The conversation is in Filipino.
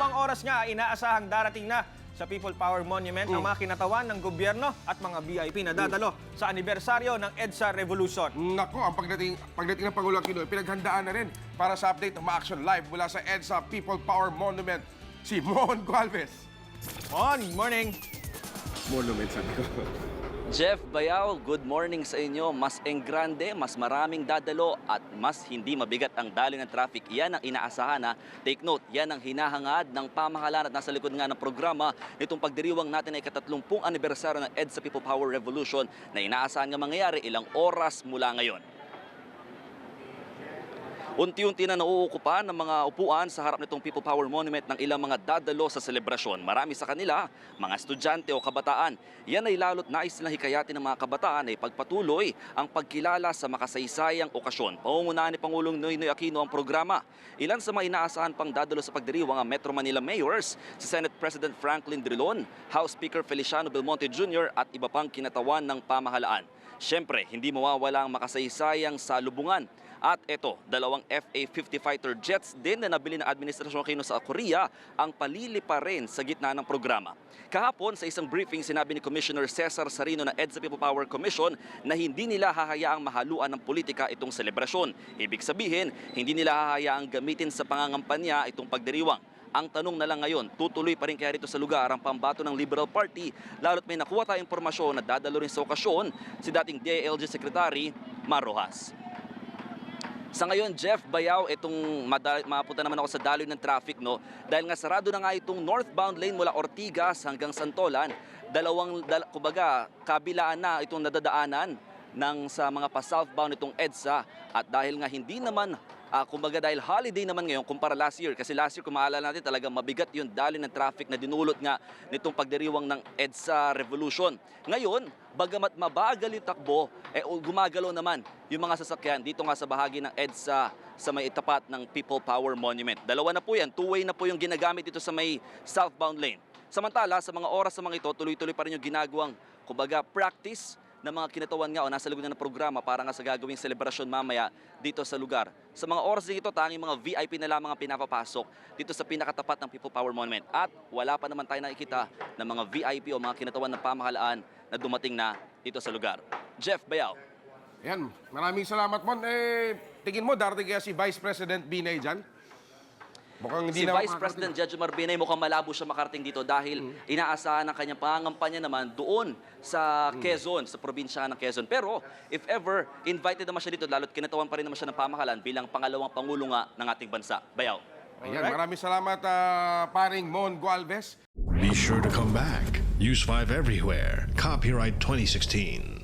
oras nga inaasahang darating na sa People Power Monument ang mga kinatawan ng gobyerno at mga VIP na dadalo sa anibersaryo ng EDSA Revolution. Nako, ang pagdating, pagdating ng Pangulong Aquino, pinaghandaan na rin para sa update ng Ma-Action Live mula sa EDSA People Power Monument, si Mon Gualvez. On, morning! Monument, sabi ko. Jeff Bayaw, good morning sa inyo. Mas enggrande, mas maraming dadalo at mas hindi mabigat ang daloy ng traffic. Yan ang inaasahan na. Take note, yan ang hinahangad ng pamahalaan at nasa likod nga ng programa nitong pagdiriwang natin ay katatlumpung anibersaryo ng EDSA People Power Revolution na inaasahan nga mangyayari ilang oras mula ngayon. Unti-unti na nauukupan ng mga upuan sa harap nitong People Power Monument ng ilang mga dadalo sa selebrasyon. Marami sa kanila, mga estudyante o kabataan. Yan ay lalot nais nilang hikayatin ng mga kabataan ay pagpatuloy ang pagkilala sa makasaysayang okasyon. Pangungunahan ni Pangulong Noynoy Aquino ang programa. Ilan sa mga inaasahan pang dadalo sa pagdiriwang ang Metro Manila Mayors, si Senate President Franklin Drilon, House Speaker Feliciano Belmonte Jr. at iba pang kinatawan ng pamahalaan. Siyempre, hindi mawawala ang makasaysayang salubungan. At ito, dalawang FA-50 fighter jets din na nabili ng Administrasyon Aquino sa Korea ang palili pa rin sa gitna ng programa. Kahapon sa isang briefing sinabi ni Commissioner Cesar Sarino ng EDSA People Power Commission na hindi nila hahayaang mahaluan ng politika itong selebrasyon. Ibig sabihin, hindi nila hahayaang gamitin sa pangangampanya itong pagdiriwang. Ang tanong na lang ngayon, tutuloy pa rin kaya rito sa lugar ang pambato ng Liberal Party lalo't may nakuha tayong impormasyon na dadalo rin sa okasyon si dating DILG Secretary Mar Rojas. Sa ngayon, Jeff Bayaw, itong mapunta naman ako sa daloy ng traffic, no? Dahil nga sarado na nga itong northbound lane mula Ortigas hanggang Santolan. Dalawang, dal- kumbaga, kabilaan na itong nadadaanan ng sa mga pa-southbound itong EDSA. At dahil nga hindi naman Ah, kumbaga dahil holiday naman ngayon kumpara last year kasi last year kung maalala natin talagang mabigat yung dali ng traffic na dinulot nga nitong pagdiriwang ng EDSA Revolution. Ngayon, bagamat mabagal yung takbo, eh gumagalaw naman yung mga sasakyan dito nga sa bahagi ng EDSA sa may itapat ng People Power Monument. Dalawa na po yan, two-way na po yung ginagamit dito sa may southbound lane. Samantala, sa mga oras sa mga ito, tuloy-tuloy pa rin yung ginagawang kumbaga practice ng mga kinatawan nga o nasa likod na ng programa para nga sa gagawing selebrasyon mamaya dito sa lugar. Sa mga oras din ito, tanging mga VIP na lamang ang pinapapasok dito sa pinakatapat ng People Power Monument. At wala pa naman tayo nakikita ng mga VIP o mga kinatawan ng pamahalaan na dumating na dito sa lugar. Jeff Bayaw. Yan, maraming salamat, Mon. Eh, tingin mo, darating kaya si Vice President Binay dyan? Mukhang hindi Si na Vice President Jejomar Binay mukhang malabo siya makarating dito dahil inaasahan ng kanyang pangangampanya naman doon sa Quezon, sa probinsya ng Quezon. Pero if ever invited naman siya dito, lalo't kinatawan pa rin naman siya ng pamahalaan bilang pangalawang pangulo nga ng ating bansa. Bayaw. Ayan, maraming salamat, ah, paring Mon Gualvez. Be sure to come back. Use 5 everywhere. Copyright 2016.